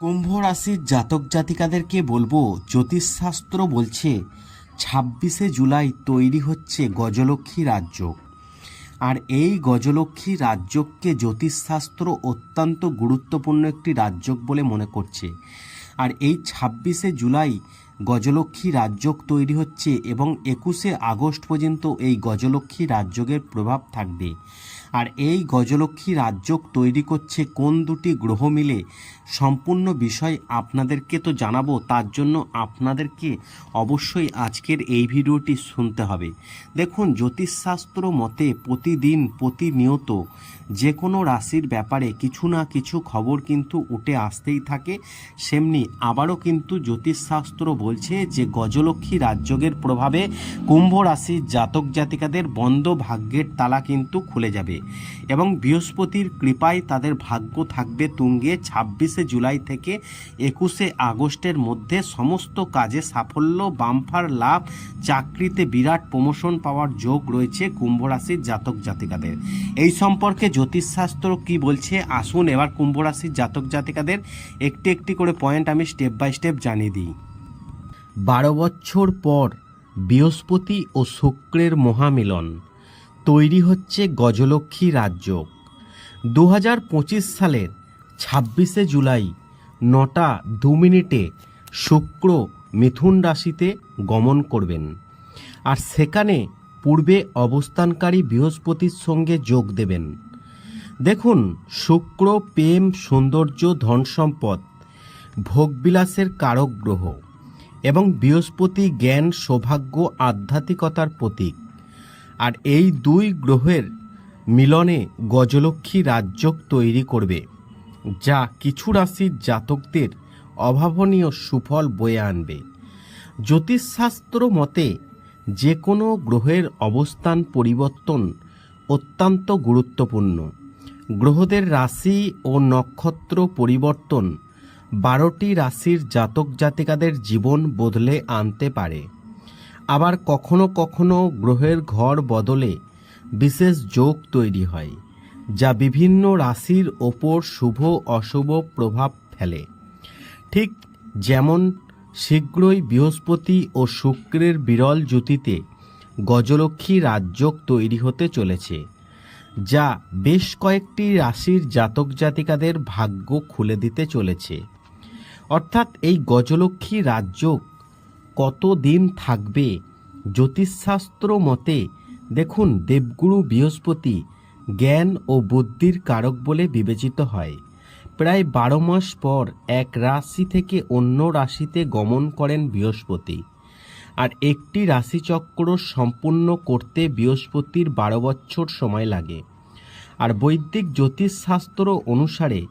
কুম্ভ রাশির জাতক জাতিকাদেরকে বলব, জ্যোতিষশাস্ত্র বলছে, ছাব্বিশে জুলাই তৈরি হচ্ছে গজলক্ষ্মী রাজ্য। আর এই গজলক্ষ্মী রাজ্যকে জ্যোতিষশাস্ত্র অত্যন্ত গুরুত্বপূর্ণ একটি রাজ্য বলে মনে করছে। আর এই ছাব্বিশে জুলাই গজলক্ষ্মী রাজ্যক তৈরি হচ্ছে এবং একুশে আগস্ট পর্যন্ত এই গজলক্ষ্মী রাজ্যের প্রভাব থাকবে। আর এই গজলক্ষ্মী রাজ্যক তৈরি করছে কোন দুটি গ্রহ মিলে? সম্পূর্ণ বিষয় আপনাদেরকে তো জানাব, তার জন্য আপনাদেরকে অবশ্যই আজকের এই ভিডিওটি শুনতে হবে। দেখুন, জ্যোতিষশাস্ত্র মতে প্রতিদিন প্রতিনিয়ত যে কোনো রাশির ব্যাপারে কিছু না কিছু খবর কিন্তু উঠে আসতেই থাকে। সেমনি আবারও কিন্তু জ্যোতিষশাস্ত্র বলছে যে গজলক্ষ্মী রাজ্যের প্রভাবে কুম্ভ রাশির জাতক জাতিকাদের বন্ধ ভাগ্যের তালা কিন্তু খুলে যাবে। এবং বৃহস্পতির কৃপায় তাদের ভাগ্য থাকবে তুঙ্গে ছাব্বিশে জুলাই থেকে একুশে আগস্টের মধ্যে সমস্ত কাজে সাফল্য বাম্পার লাভ, চাকরিতে বিরাট প্রমোশন পাওয়ার যোগ রয়েছে কুম্ভ রাশির জাতক জাতিকাদের। এই সম্পর্কে জ্যোতিষশাস্ত্র কি বলছে? আসুন এবার কুম্ভ রাশির জাতক জাতিকাদের একটি একটি করে পয়েন্ট আমি স্টেপ বাই স্টেপ জানিয়ে দিই। বারো বছর পর বৃহস্পতি ও শুক্রের মহামিলন। তৈরি হচ্ছে গজলক্ষ্মী রাজ্য। দু হাজার পঁচিশ সালের ছাব্বিশে জুলাই নটা দু মিনিটে শুক্র মিথুন রাশিতে গমন করবেন। আর সেখানে পূর্বে অবস্থানকারী বৃহস্পতির সঙ্গে যোগ দেবেন। দেখুন, শুক্র প্রেম, সৌন্দর্য, ধন সম্পদ, ভোগবিলাসের কারক গ্রহ এবং বৃহস্পতি জ্ঞান, সৌভাগ্য, আধ্যাত্মিকতার প্রতীক। আর এই দুই গ্রহের মিলনে গজলক্ষ্মী রাজ্য তৈরি করবে, যা কিছু রাশির জাতকদের অভাবনীয় সুফল বয়ে আনবে। জ্যোতিষশাস্ত্র মতে, যে কোনো গ্রহের অবস্থান পরিবর্তন অত্যন্ত গুরুত্বপূর্ণ। গ্রহদের রাশি ও নক্ষত্র পরিবর্তন বারোটি রাশির জাতক জাতিকাদের জীবন বদলে আনতে পারে। আবার কখনো কখনো গ্রহের ঘর বদলে বিশেষ যোগ তৈরি হয়, যা বিভিন্ন রাশির ওপর শুভ অশুভ প্রভাব ফেলে। ঠিক যেমন শীঘ্রই বৃহস্পতি ও শুক্রের বিরল জ্যোতিতে গজলক্ষ্মী রাজ্যক তৈরি হতে চলেছে, যা বেশ কয়েকটি রাশির জাতক জাতিকাদের ভাগ্য খুলে দিতে চলেছে। অর্থাৎ এই গজলক্ষ্মী রাজ্য কত দিন থাকবে? জ্যোতিষশাস্ত্র মতে, দেখুন দেবগুরু বৃহস্পতি জ্ঞান ও বুদ্ধির কারক বলে বিবেচিত হয়। প্রায় বারো মাস পর এক রাশি থেকে অন্য রাশিতে গমন করেন বৃহস্পতি। আর একটি রাশিচক্র সম্পূর্ণ করতে বৃহস্পতির বারো বছর সময় লাগে। আর বৈদিক জ্যোতিষশাস্ত্র অনুসারে,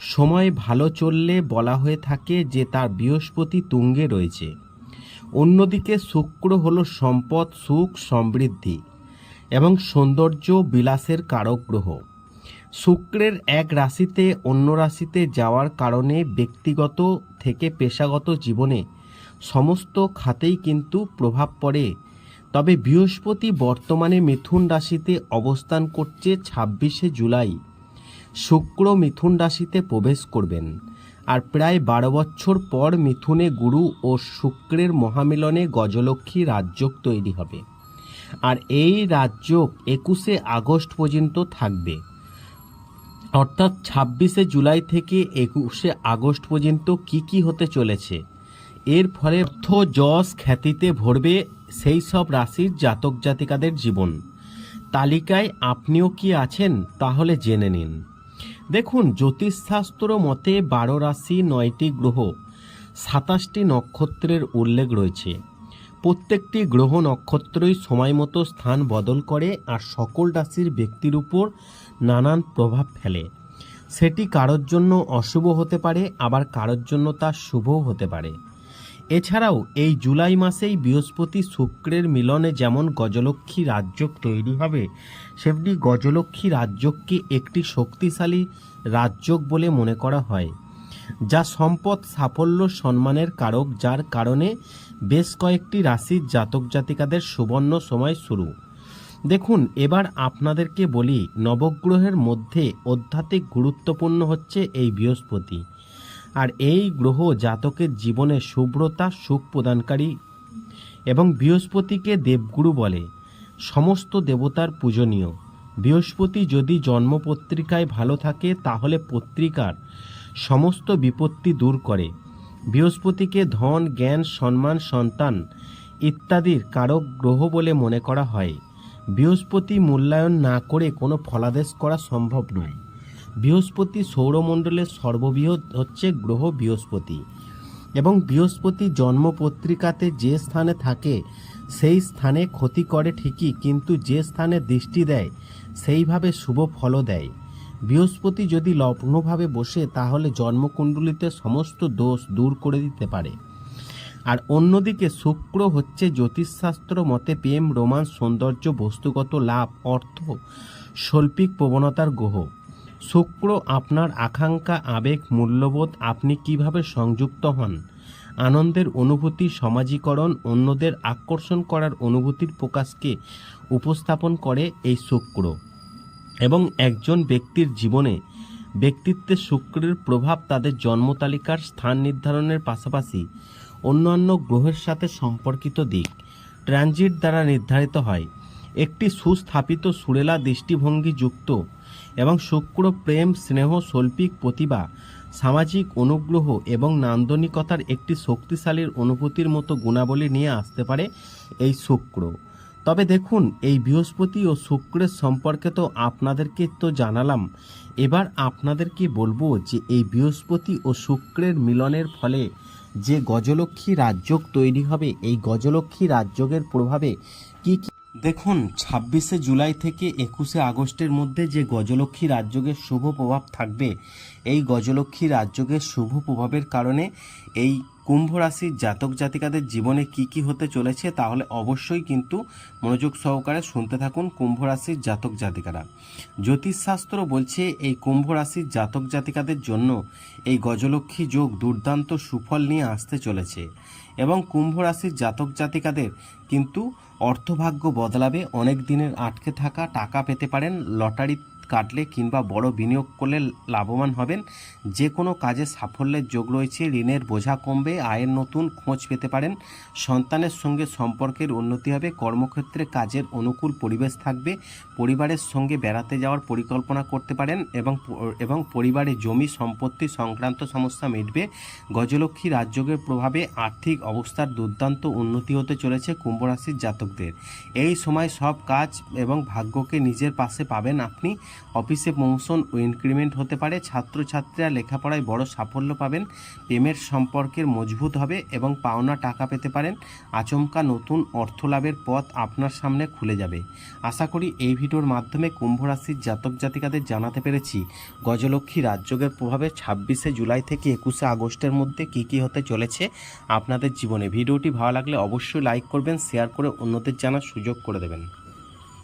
সময় ভালো চললে বলা হয়ে থাকে যে তার বৃহস্পতি তুঙ্গে রয়েছে। অন্যদিকে শুক্র হল সম্পদ, সুখ, সমৃদ্ধি এবং সৌন্দর্য বিলাসের কারক গ্রহ শুক্রের এক রাশিতে অন্য রাশিতে যাওয়ার কারণে ব্যক্তিগত থেকে পেশাগত জীবনে সমস্ত খাতেই কিন্তু প্রভাব পড়ে। তবে বৃহস্পতি বর্তমানে মিথুন রাশিতে অবস্থান করছে ছাব্বিশে জুলাই। শুক্র মিথুন রাশিতে প্রবেশ করবেন। আর প্রায় বারো বছর পর মিথুনে গুরু ও শুক্রের মহামিলনে গজলক্ষ্মী রাজ্য তৈরি হবে। আর এই রাজ্য একুশে আগস্ট পর্যন্ত থাকবে। অর্থাৎ ছাব্বিশে জুলাই থেকে একুশে আগস্ট পর্যন্ত কি কি হতে চলেছে, এর ফলে অর্থ, যশ, খ্যাতিতে ভরবে সেই সব রাশির জাতক জাতিকাদের জীবন। তালিকায় আপনিও কি আছেন তাহলে জেনে নিন। দেখুন, জ্যোতিষশাস্ত্র মতে বারো রাশি নয়টি গ্রহ, সাতাশটি নক্ষত্রের উল্লেখ রয়েছে। প্রত্যেকটি গ্রহ নক্ষত্রই সময় মতো স্থান বদল করে আর সকল রাশির ব্যক্তির উপর নানান প্রভাব ফেলে। সেটি কারোর জন্য অশুভ হতে পারে, আবার কারোর জন্য তা শুভও হতে পারে। এছাড়াও এই জুলাই মাসেই বৃহস্পতি শুক্রের মিলনে যেমন গজলক্ষ্মী রাজ্য তৈরি হবে, সেমনি গজলক্ষ্মী রাজ্যকে একটি শক্তিশালী রাজ্য বলে মনে করা হয়, যা সম্পদ সাফল্য সম্মানের কারক, যার কারণে বেশ কয়েকটি রাশির জাতক জাতিকাদের সুবর্ণ সময় শুরু। দেখুন, এবার আপনাদেরকে বলি, নবগ্রহের মধ্যে আধ্যাত্মিক গুরুত্বপূর্ণ হচ্ছে এই বৃহস্পতি। আর এই গ্রহ জাতকের জীবনে শুভ্রতা সুখ প্রদানকারী এবং বৃহস্পতিকে দেবগুরু বলে। সমস্ত দেবতার পূজনীয়। বৃহস্পতি যদি জন্মপত্রিকায় ভালো থাকে, তাহলে পত্রিকার সমস্ত বিপত্তি দূর করে। বৃহস্পতিকে ধন, জ্ঞান, সম্মান, সন্তান ইত্যাদির কারক গ্রহ বলে মনে করা হয়। বৃহস্পতি মূল্যায়ন না করে কোনো ফলাদেশ করা সম্ভব নয়। বৃহস্পতি সৌরমণ্ডলের সর্ববৃহৎ হচ্ছে গ্রহ বৃহস্পতি। এবং বৃহস্পতি জন্মপত্রিকাতে যে স্থানে থাকে, সেই স্থানে ক্ষতি করে ঠিকই, কিন্তু যে স্থানে দৃষ্টি দেয়, সেইভাবে শুভ ফলও দেয়। বৃহস্পতি যদি লগ্নভাবে বসে, তাহলে জন্মকুণ্ডলিতে সমস্ত দোষ দূর করে দিতে পারে। আর অন্যদিকে শুক্র হচ্ছে জ্যোতিষশাস্ত্র মতে প্রেম রোমান সৌন্দর্য, বস্তুগত লাভ, অর্থ, শৈল্পিক প্রবণতার গ্রহ। শুক্র আপনার আকাঙ্ক্ষা, আবেগ, মূল্যবোধ আপনি কীভাবে সংযুক্ত হন? আনন্দের অনুভূতি সমাজীকরণ, অন্যদের আকর্ষণ করার অনুভূতির প্রকাশকে উপস্থাপন করে এই শুক্র। এবং একজন ব্যক্তির জীবনে ব্যক্তিত্বে শুক্রের প্রভাব তাদের জন্মতালিকার স্থান নির্ধারণের পাশাপাশি অন্যান্য গ্রহের সাথে সম্পর্কিত দিক। ট্রানজিট দ্বারা নির্ধারিত হয়। একটি সুস্থাপিত সুরেলা দৃষ্টিভঙ্গি যুক্ত এবং শুক্র, প্রেম, স্নেহ, শৈল্পিক প্রতিভা, সামাজিক অনুগ্রহ এবং নান্দনিকতার একটি শক্তিশালীর অনুভূতির মতো গুণাবলী নিয়ে আসতে পারে এই শুক্র। তবে দেখুন, এই বৃহস্পতি ও শুক্রের সম্পর্কে তো আপনাদেরকে তো জানালাম। এবার আপনাদেরকে বলব যে এই বৃহস্পতি ও শুক্রের মিলনের ফলে যে গজলক্ষ্মী রাজযোগ তৈরি হবে, এই গজলক্ষ্মী রাজযোগের প্রভাবে কি কি দেখুন, ছাব্বিশে জুলাই থেকে একুশে আগস্টের মধ্যে যে গজলক্ষ্মী রাজযোগের শুভ প্রভাব থাকবে, এই গজলক্ষ্মী রাজযোগের শুভ প্রভাবের কারণে এই কুম্ভ রাশির জাতক জাতিকাদের জীবনে কি কি হতে চলেছে তাহলে অবশ্যই কিন্তু মনোযোগ সহকারে শুনতে থাকুন কুম্ভ রাশির জাতক জাতিকারা। জ্যোতিষশাস্ত্র বলছে এই কুম্ভ রাশির জাতক জাতিকাদের জন্য এই গজলক্ষ্মী যোগ দুর্দান্ত সুফল নিয়ে আসতে চলেছে এবং কুম্ভ রাশির জাতক জাতিকাদের কিন্তু অর্থভাগ্য বদলাবে, অনেক দিনের আটকে থাকা টাকা পেতে পারেন লটারি কাটলে কিংবা বড় বিনিয়োগ করলে লাভবান হবেন যে কোনো কাজে সাফল্যের যোগ রয়েছে, ঋণের বোঝা কমবে, আয়ের নতুন খোঁজ পেতে পারেন, সন্তানের সঙ্গে সম্পর্কের উন্নতি হবে, কর্মক্ষেত্রে কাজের অনুকূল পরিবেশ থাকবে, পরিবারের সঙ্গে বেড়াতে যাওয়ার পরিকল্পনা করতে পারেন এবং এবং পরিবারে জমি সম্পত্তি সংক্রান্ত সমস্যা মিটবে, গজলক্ষ্মী রাজযোগের প্রভাবে আর্থিক অবস্থার দুর্দান্ত উন্নতি হতে চলেছে কুম্ভ রাশির জাতকদের। এই সময় সব কাজ এবং ভাগ্যকে নিজের পাশে পাবেন আপনি অফিসে প্রমোশন ও ইনক্রিমেন্ট হতে পারে। ছাত্রছাত্রীরা লেখাপড়ায় বড় সাফল্য পাবেন, প্রেমের সম্পর্কের মজবুত হবে এবং পাওনা টাকা পেতে পারেন। আচমকা নতুন অর্থ লাভের পথ আপনার সামনে খুলে যাবে। আশা করি এই ভিডিওর মাধ্যমে কুম্ভ রাশির জাতক জাতিকাদের জানাতে পেরেছি। গজলক্ষ্মী রাজযোগের প্রভাবে ছাব্বিশে জুলাই থেকে একুশে আগস্টের মধ্যে কী কী হতে চলেছে আপনাদের জীবনে। ভিডিওটি ভালো লাগলে অবশ্যই লাইক করবেন, শেয়ার করে অন্যদের জানার সুযোগ করে দেবেন।